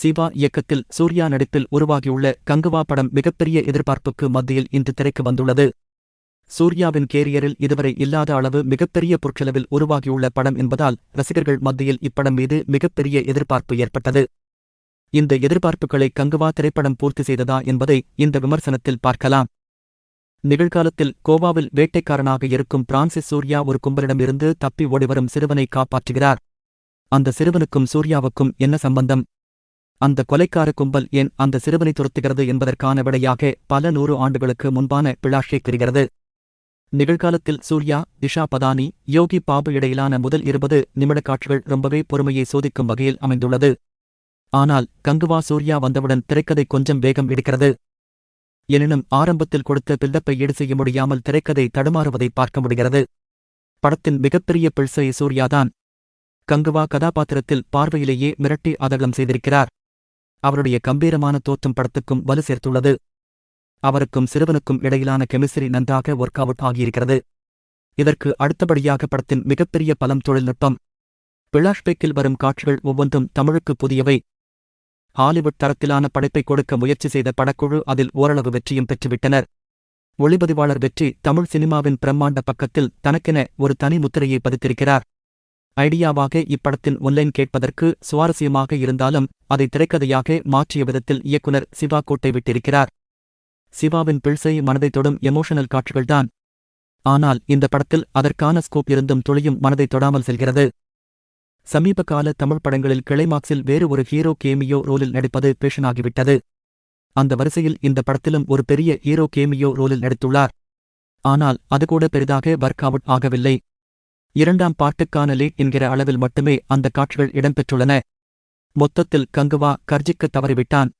சிவா இயக்கத்தில் சூர்யா நடிப்பில் உருவாகியுள்ள கங்குவா படம் மிகப்பெரிய எதிர்பார்ப்புக்கு மத்தியில் இன்று திரைக்கு வந்துள்ளது. சூர்யாவின் கேரியரில் இதுவரை இல்லாத அளவு மிகப்பெரிய பொருட்செலவில் உருவாகியுள்ள படம் என்பதால் ரசிகர்கள் மத்தியில் இப்படம் மீது மிகப்பெரிய எதிர்பார்ப்பு ஏற்பட்டது. இந்த எதிர்பார்ப்புகளை கங்குவா திரைப்படம் பூர்த்தி செய்ததா என்பதை இந்த விமர்சனத்தில் பார்க்கலாம். நிகழ்காலத்தில் கோவாவில் வேட்டைக்காரனாக இருக்கும் பிரான்சிஸ் சூர்யா ஒரு கும்பலிடமிருந்து தப்பி ஓடிவரும் சிறுவனை காப்பாற்றுகிறார். அந்த சிறுவனுக்கும் சூர்யாவுக்கும் என்ன சம்பந்தம்? அந்த கொலைக்கார கும்பல் ஏன் அந்த சிறுவனை துரத்துகிறது என்பதற்கான விடையாக பல நூறு ஆண்டுகளுக்கு முன்பான பிளாஷே தெரிகிறது நிகழ்காலத்தில் சூர்யா திஷா பதானி யோகி பாபு இடையிலான முதல் இருபது நிமிட காட்சிகள் ரொம்பவே பொறுமையை சோதிக்கும் வகையில் அமைந்துள்ளது. ஆனால் கங்குவா சூர்யா வந்தவுடன் திரைக்கதை கொஞ்சம் வேகம் எடுக்கிறது. எனினும் ஆரம்பத்தில் கொடுத்த பில்டப்பை ஈடு செய்ய முடியாமல் திரைக்கதை தடுமாறுவதை பார்க்க முடிகிறது. படத்தின் மிகப்பெரிய பிள்சை சூர்யாதான். கங்குவா கதாபாத்திரத்தில் பார்வையிலேயே மிரட்டி அதகம் செய்திருக்கிறார். அவருடைய கம்பீரமான தோற்றம் படத்துக்கும் வலு சேர்த்துள்ளது. அவருக்கும் சிறுவனுக்கும் இடையிலான கெமிஸ்ட்ரி நன்றாக ஒர்க் அவுட் ஆகியிருக்கிறது. இதற்கு அடுத்தபடியாக படத்தின் மிகப்பெரிய பலம் தொழில்நுட்பம். பிளாஷ்பேக்கில் வரும் காட்சிகள் ஒவ்வொன்றும் தமிழுக்கு புதியவை. ஹாலிவுட் தரத்திலான படைப்பை கொடுக்க முயற்சி செய்த படக்குழு அதில் ஓரளவு வெற்றியும் பெற்றுவிட்டனர். ஒளிப்பதிவாளர் வெற்றி தமிழ் சினிமாவின் பிரம்மாண்ட பக்கத்தில் தனக்கென ஒரு தனி முத்திரையை பதித்திருக்கிறார். ஐடியாவாக இப்படத்தின் ஒன்லைன் கேட்பதற்கு சுவாரஸ்யமாக இருந்தாலும் அதை திரைக்கதையாக மாற்றிய விதத்தில் இயக்குனர் சிவா கோட்டை விட்டிருக்கிறார். சிவாவின் பிள்சை மனதை தொடும் எமோஷனல் காட்சிகள்தான். ஆனால் இந்த படத்தில் அதற்கான ஸ்கோப் இருந்தும் துளியும் மனதை தொடாமல் செல்கிறது. சமீப கால தமிழ் படங்களில் கிளைமாக்ஸில் வேறு ஒரு ஹீரோ கேமியோ ரோலில் நடிப்பது பேஷனாகிவிட்டது. அந்த வரிசையில் இந்த படத்திலும் ஒரு பெரிய ஹீரோ கேமியோ ரோலில் நடித்துள்ளார். ஆனால் அதுகூட பெரிதாக வர்க் அவுட் ஆகவில்லை. இரண்டாம் பாட்டுக்கான என்கிற அளவில் மட்டுமே அந்த காட்சிகள் இடம்பெற்றுள்ளன. மொத்தத்தில் கங்குவா கர்ஜிக்க தவறிவிட்டான்.